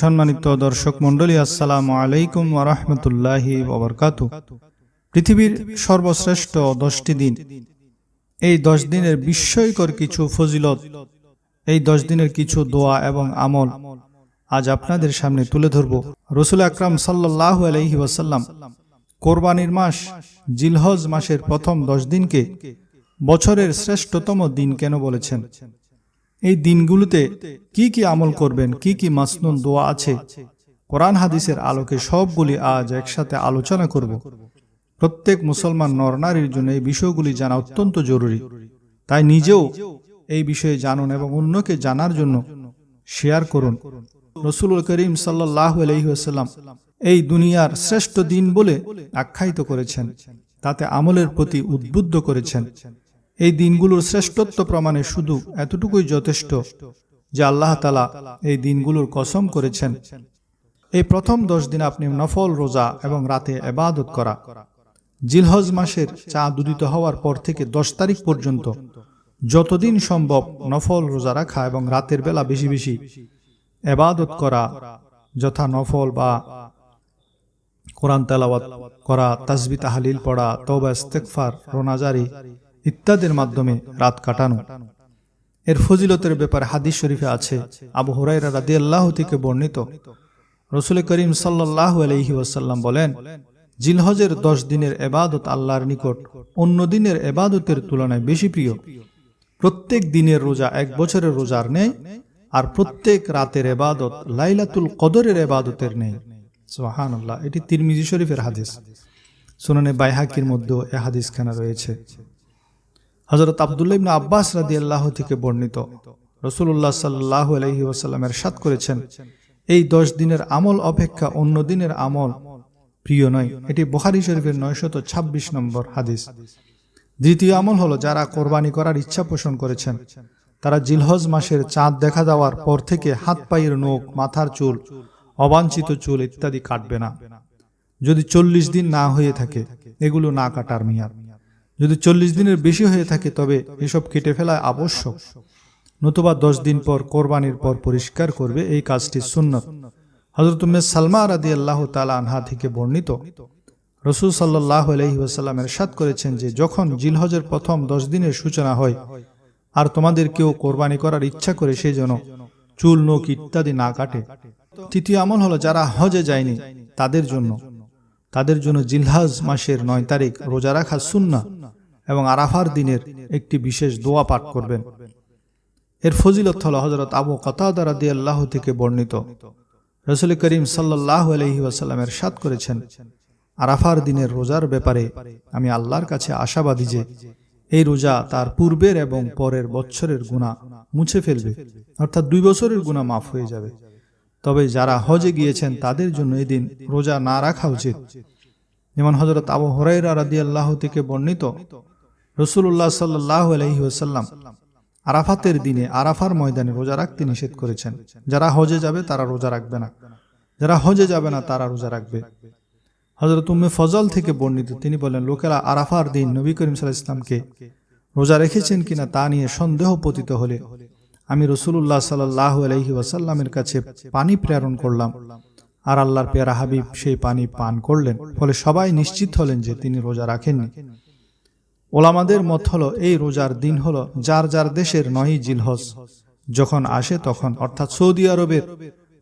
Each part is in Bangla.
সম্মানিত দর্শক মণ্ডলী, আসসালামু আলাইকুম ওরহমতুল্লাহি ওবরকাতু পৃথিবীর সর্বশ্রেষ্ঠ দশটি দিন। এই দশ দিনের বিস্ময়কর কিছু ফজিলত, এই দশ দিনের কিছু দোয়া এবং আমল আজ আপনাদের সামনে তুলে ধরব। রসুল আকরাম সাল্লাহ আলহি ওয়াসাল্লাম কোরবানির মাস, জিলহজ মাসের প্রথম দশ দিনকে বছরের শ্রেষ্ঠতম দিন কেন বলেছেন? এই দিনগুলোতে কি কি আমল করবেন, কি কি মাসনুন দোয়া আছে? কোরআন হাদিসের আলোকে সবগুলি আজ একসাথে আলোচনা করব। প্রত্যেক মুসলমান নরনারীর জন্য এই বিষয়গুলি জানা অত্যন্ত জরুরি। তাই নিজেও এই বিষয়ে জানুন এবং অন্যকে জানার জন্য শেয়ার করুন। রসুল করিম সাল্লাহ আলহিহাসাল্লাম এই দুনিয়ার শ্রেষ্ঠ দিন বলে আখ্যায়িত করেছেন। তাতে আমলের প্রতি উদ্বুদ্ধ করেছেন। এই দিনগুলোর শ্রেষ্ঠত্ব প্রমাণে শুধু এতটুকুই যথেষ্ট যে আল্লাহ তালা এই দিনগুলোর কসম করেছেন। এই প্রথম দশ দিন আপনি নফল রোজা এবং রাতে এবাদত করা। জিলহজ মাসের চাঁদ উদিত হওয়ার পর থেকে দশ তারিখ পর্যন্ত যতদিন সম্ভব নফল রোজা রাখা এবং রাতের বেলা বেশি বেশি এবাদত করা, যথা নফল বা কোরআন তেলাওয়াত করা, তাসবি তাহালিল পড়া তবা ইস্তেকফার রোনাজারি ইত্যাদির মাধ্যমে রাত কাটানো। এর ফজিলতের ব্যাপারে হাদিস শরীফে আছে, আবু হুরাইরা রাদি আল্লাহ থেকে বর্ণিত। রসুল করিম সাল্লাহ আলহি ওয়াসাল্লাম বলেন, জিলহজের দশ দিনের এবাদত আল্লাহর নিকট, অন্য দিনের এবাদতের তুলনায় বেশি প্রিয়। প্রত্যেক দিনের রোজা এক বছরের রোজার নেই, আর প্রত্যেক রাতের এবাদত লাইলাতুল কদরের এবাদতের নেই। সোহান এটি তিরমিজি শরীফের হাদিস। সুনানে বাইহাকির মধ্যেও এ হাদিসখানা রয়েছে। হজরত আবদুল্লাহ ইবনা আব্বাস রাদি আল্লাহ থেকে বর্ণিত। রসুল্লাহ সাল্লাহ আলহি ওসাল্লামের সাত করেছেন, এই দশ দিনের আমল অপেক্ষা অন্য দিনের আমল প্রিয় নয়। এটি বখারি শরীফের নয়শত ছাব্বিশ নম্বর হাদিস। দ্বিতীয় আমল হলো যারা কোরবানি করার ইচ্ছা পোষণ করেছেন। তারা জিলহজ মাসের চাঁদ দেখা দেওয়ার পর থেকে হাত পায়ের নোখ, মাথার চুল, অবাঞ্ছিত চুল ইত্যাদি কাটবে না। যদি চল্লিশ দিন না হয়ে থাকে, এগুলো না কাটার মেয়াদ। যদি চল্লিশ দিনের বেশি হয়ে থাকে, তবে এসব কেটে ফেলা আবশ্যক। নতুবা দশ দিন পর কোরবানির পর পরিষ্কার করবে এই কাজটি সুন্নত। হজরত সালমা রাদি আল্লাহ তালা আনহা থেকে বর্ণিত। রসুল সাল্লাহ আলহিহাসাল্লামের সাত করেছেন যে, যখন জিলহজের প্রথম দশ দিনের সূচনা হয়, আর তোমাদের কেউ কোরবানি করার ইচ্ছা করে সেই জন্য চুল নোক ইত্যাদি না কাটে, তৃতীয় আমল হলো যারা হজে যায়নি, তাদের জন্য। তাদের জন্য জিলহাজ মাসের নয় তারিখ রোজা রাখা সুন্না এবং আরাফার দিনের একটি বিশেষ দোয়া পাঠ করবেন। এর ফজিলত হল হজরত আবু কতাদার দিয়ে আল্লাহ থেকে বর্ণিত। রসুল করিম সাল্লাহ আলহি ওয়াসাল্লামের সাত করেছেন, আরাফার দিনের রোজার ব্যাপারে আমি আল্লাহর কাছে আশাবাদী যে এই রোজা তার পূর্বের এবং পরের বছরের গুণা মুছে ফেলবে, অর্থাৎ দুই বছরের গুণা মাফ হয়ে যাবে। তবে যারা হজে গিয়েছেন তাদের জন্য এদিন রোজা না রাখা উচিত। যেমন হজরত আবু হরাইরা রাদি আল্লাহ থেকে বর্ণিত রসুল্লাহ সাল্লাহ আলহি ওসাল্লাম আরাফাতের দিনে আরাফার ময়দানে রোজা রাখতে নিষেধ করেছেন। যারা হজে যাবে তারা রোজা রাখবে না। যারা হজে যাবে না তারা রোজা রাখবে। হজরত উম্মে ফজল থেকে বর্ণিত, তিনি বলেন, লোকেরা আরাফার দিন নবী করিম সাল্লাহ ইসলামকে রোজা রেখেছেন কিনা তা নিয়ে সন্দেহ পতিত হলে আমি রসুল্লাহ সাল্লাহ আলহি ওয়াসাল্লামের কাছে পানি প্রেরণ করলাম। আর আল্লাহর পেয়ারা হাবিব সেই পানি পান করলেন। ফলে সবাই নিশ্চিত হলেন যে তিনি রোজা রাখেননি। ওলামাদের মত হলো, এই রোজার দিন হলো যার যার দেশের নয় জিলহজ। যখন আসে তখন, অর্থাৎ সৌদি আরবের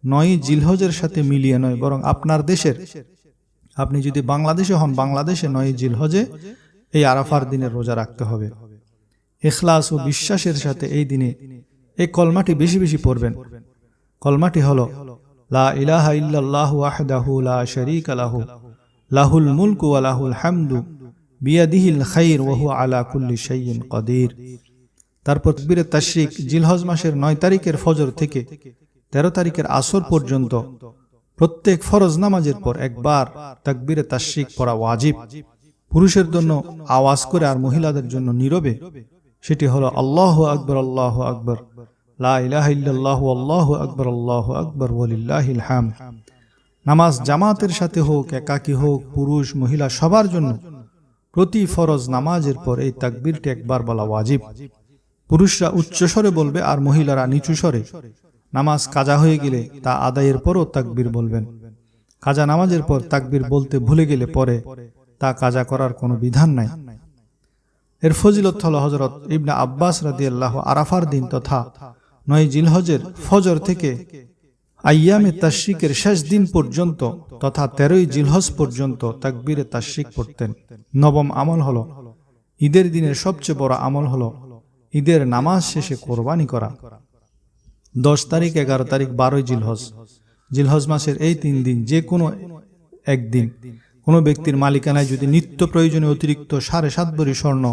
নয় জিলহজের সাথে মিলিয়ে নয়, বরং আপনার দেশের। আপনি যদি বাংলাদেশে হন, বাংলাদেশে নয় জিলহজে এই আরাফার দিনে রোজা রাখতে হবে। এখলাস ও বিশ্বাসের সাথে এই দিনে এই কলমাটি বেশি বেশি পড়বেন। কলমাটি হল, লা ইলাহা ওয়াহদাহু লা শারীকা লাহু, লাহুল মুলকু ওয়া লাহুল হামদু বিয়াদিহিল খাইর ওহু আলা কুল্লি শাইইন কদির। তারপর তাশরিক জিলহজ মাসের তারিখের ফজর থেকে তেরো তারিখের আসর পর্যন্ত প্রত্যেক ফরজ নামাজের পর একবার তাকবীরে তাশরিক পড়া ওয়াজিব। পুরুষের জন্য আওয়াজ করে আর মহিলাদের জন্য নীরবে, সেটি হলো আল্লাহ আকবর আল্লাহ আকবর। নামাজ জামাতের সাথে হোক, একাকী হোক, পুরুষ, মহিলা, সবার জন্য প্রতি ফরজ নামাজের পর এই তাকবীরটি একবার বলা ওয়াজিব। পুরুষরা উচ্চ স্বরে বলবে আর মহিলারা নিচু স্বরে। নামাজ কাজা হয়ে গেলে তা আদায়ের পরও তাকবীর বলবেন। কাজা নামাজের পর তাকবীর বলতে ভুলে গেলে পরে তা কাজা করার কোনো বিধান নাই। এর ফজিলত হল হজরত ইবনা আব্বাস রাদিয়াল্লাহ আরাফার দিন তথা নয় জিলহজের ফজর থেকে আইয়ামে তাশরিকের শেষ দিন পর্যন্ত তথা তেরোই জিলহজ পর্যন্ত তাকবীরে তাশরিক পড়তেন। নবম আমল হল, ঈদের দিনের সবচেয়ে বড় আমল হল ঈদের নামাজ শেষে কোরবানি করা। দশ তারিখ, এগারো তারিখ, বারোই জিলহজ। জিলহজ মাসের এই তিন দিন যে কোনো একদিন। কোনো ব্যক্তির মালিকানায় যদি নিত্য প্রয়োজনীয় অতিরিক্ত সাড়ে সাত ভরি স্বর্ণ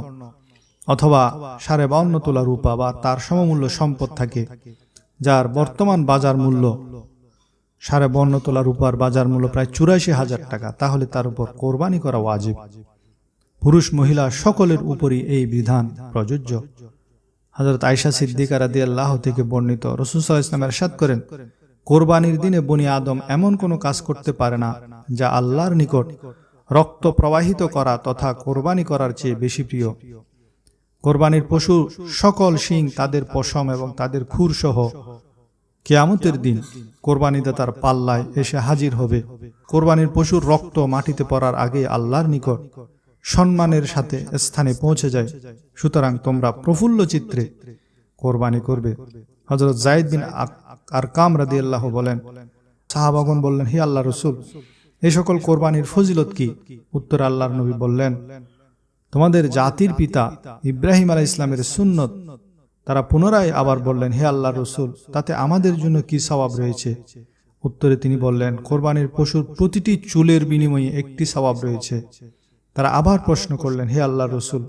অথবা সাড়ে বাউন্ন তোলা রূপা বা তার সমমূল্য সম্পদ থাকে, যার বর্তমান বাজার মূল্য সাড়ে বর্ণ তোলা রূপার বাজার মূল্য প্রায় চুরাশি হাজার টাকা, তাহলে তার উপর কোরবানি করা ওয়াজিব। পুরুষ মহিলা সকলের উপরই এই বিধান প্রযোজ্য। হজরত আয়সা সিদ্দিকা রাদি আল্লাহ থেকে বর্ণিত রসুসাল ইসলাম এরশাদ করেন, কোরবানির দিনে বনি আদম এমন কোনো কাজ করতে পারে না, যা আল্লাহর নিকট রক্ত প্রবাহিত করা তথা কোরবানি করার চেয়ে বেশি প্রিয়। কোরবানির পশু সকল শিং তাদের পশম এবং তাদের খুর সহ কেয়ামতের দিন কোরবানিদাতার পাল্লায় এসে হাজির হবে। কোরবানির পশুর রক্ত মাটিতে পড়ার আগে আল্লাহর নিকট সম্মানের সাথে স্থানে পৌঁছে যায়। সুতরাং তোমরা প্রফুল্ল চিত্রে কোরবানি করবে। হজরত জাইদ বিন আর কাম রাদি আল্লাহ বলেন সাহাবাগন বললেন, হে আল্লাহ রসুল এই সকল কোরবানির ফজিলত কি? উত্তর আল্লাহর নবী বললেন তোমাদের জাতির পিতা ইব্রাহিম আলাহ ইসলামের সুন্নত। তারা পুনরায় আবার বললেন হে আল্লাহ রসুল তাতে আমাদের জন্য কি সওয়াব রয়েছে? উত্তরে তিনি বললেন কোরবানির পশুর প্রতিটি চুলের বিনিময়ে একটি সওয়াব রয়েছে। তারা আবার প্রশ্ন করলেন হে আল্লাহ রসুল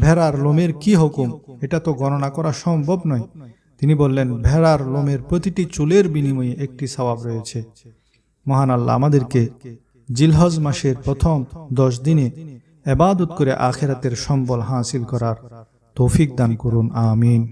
ভেড়ার লোমের কি হুকুম? এটা তো গণনা করা সম্ভব নয়। তিনি বললেন ভেড়ার লোমের প্রতিটি চুলের বিনিময়ে একটি সওয়াব রয়েছে। মহান আল্লাহ আমাদেরকে জিলহজ মাসের প্রথম দশ দিনে এবাদত করে আখেরাতের সম্বল হাসিল করার তৌফিক দান করুন আমিন।